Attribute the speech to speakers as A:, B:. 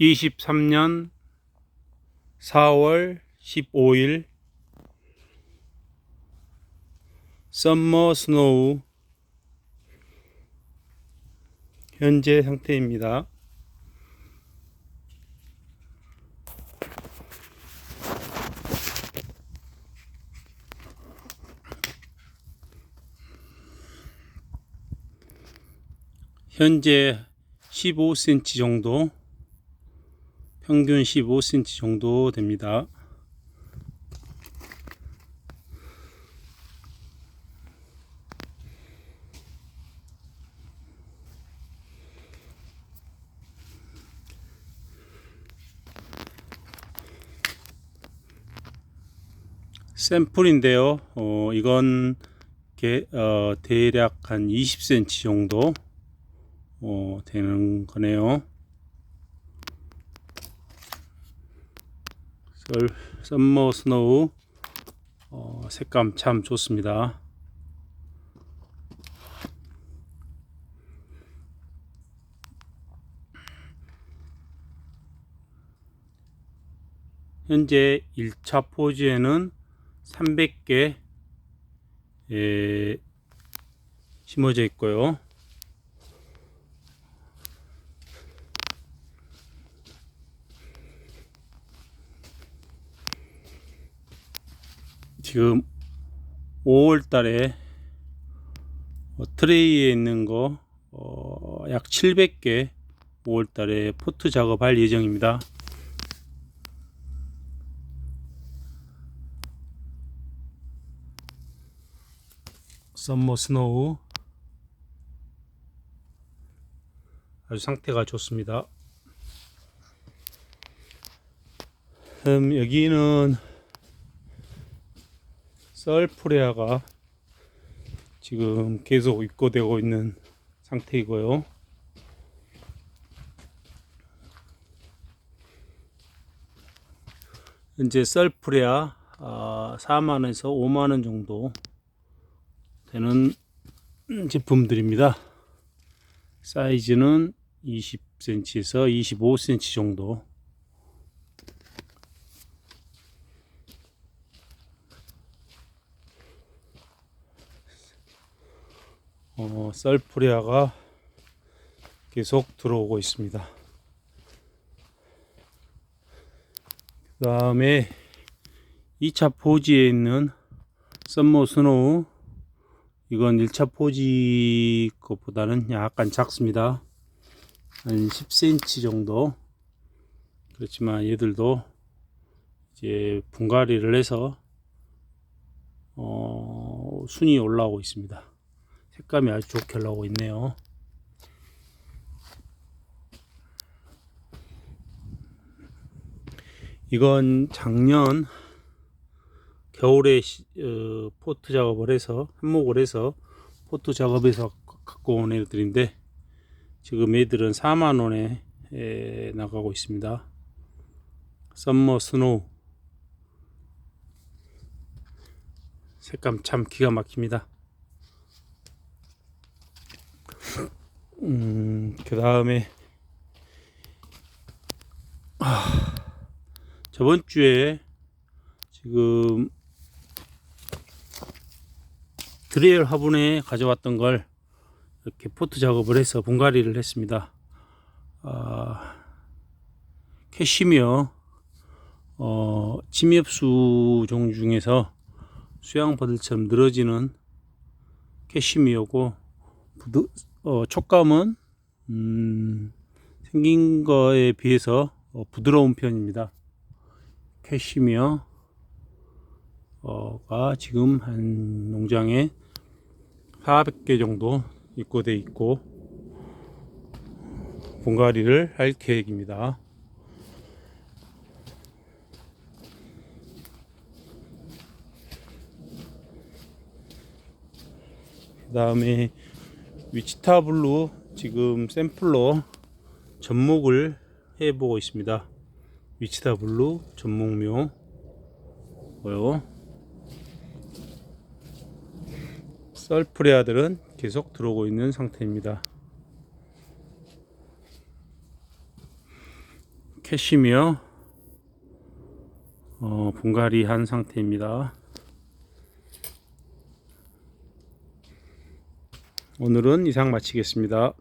A: 2023년 4월 15일 썸머 스노우 현재 상태입니다. 현재 15cm 정도 평균 15cm 정도 됩니다. 샘플인데요. 어, 이건 게, 어, 대략 한 20cm 정도 어, 되는 거네요. 썸머 스노우 어, 색감 참 좋습니다. 현재 1차 포지에는 300개 예, 심어져 있고요. 지금 5월 달에 어, 트레이에 있는 거, 어, 약 700개 5월 달에 포트 작업할 예정입니다. 썸머 스노우 아주 상태가 좋습니다. 음, 여기는 썰프레아가 지금 계속 입고되고 있는 상태이고요. 현재 썰프레아 아, 4만원에서 5만원 정도 되는 제품들입니다. 사이즈는 20cm에서 25cm 정도 어, 썰프리아가 계속 들어오고 있습니다. 그 다음에 2차 포지에 있는 썸머 스노우 이건 1차 포지 것보다는 약간 작습니다. 한 10cm 정도 그렇지만 얘들도 이제 분갈이를 해서 어, 순이 올라오고 있습니다. 색감이 아주 좋게 올라오고 있네요. 이건 작년 겨울에 시- 어, 포트 작업을 해서 한목을 해서 포트 작업해서 갖고 온 애들인데 지금 애들은 4만 원에 에, 나가고 있습니다. 썸머 스노우 색감 참 기가 막힙니다. 음, 그 다음에, 아, 저번 주에 지금 드레일 화분에 가져왔던 걸 이렇게 포트 작업을 해서 분갈이를 했습니다. 아, 캐시미어, 어, 침엽수 종 중에서 수양버들처럼 늘어지는 캐시미어고, 부드, 어, 촉감은 음, 생긴 거에 비해서 어, 부드러운 편입니다. 캐시미어 어가 지금 한 농장에 400개 정도 입고돼 있고 분갈이를 할 계획입니다. 그 다음에 위치타 블루 지금 샘플로 접목을 해보고 있습니다. 위치타 블루 접목묘 고요. 썰프레아들은 계속 들어오고 있는 상태입니다. 캐시미어 어, 분갈이 한 상태입니다. 오늘은 이상 마치겠습니다.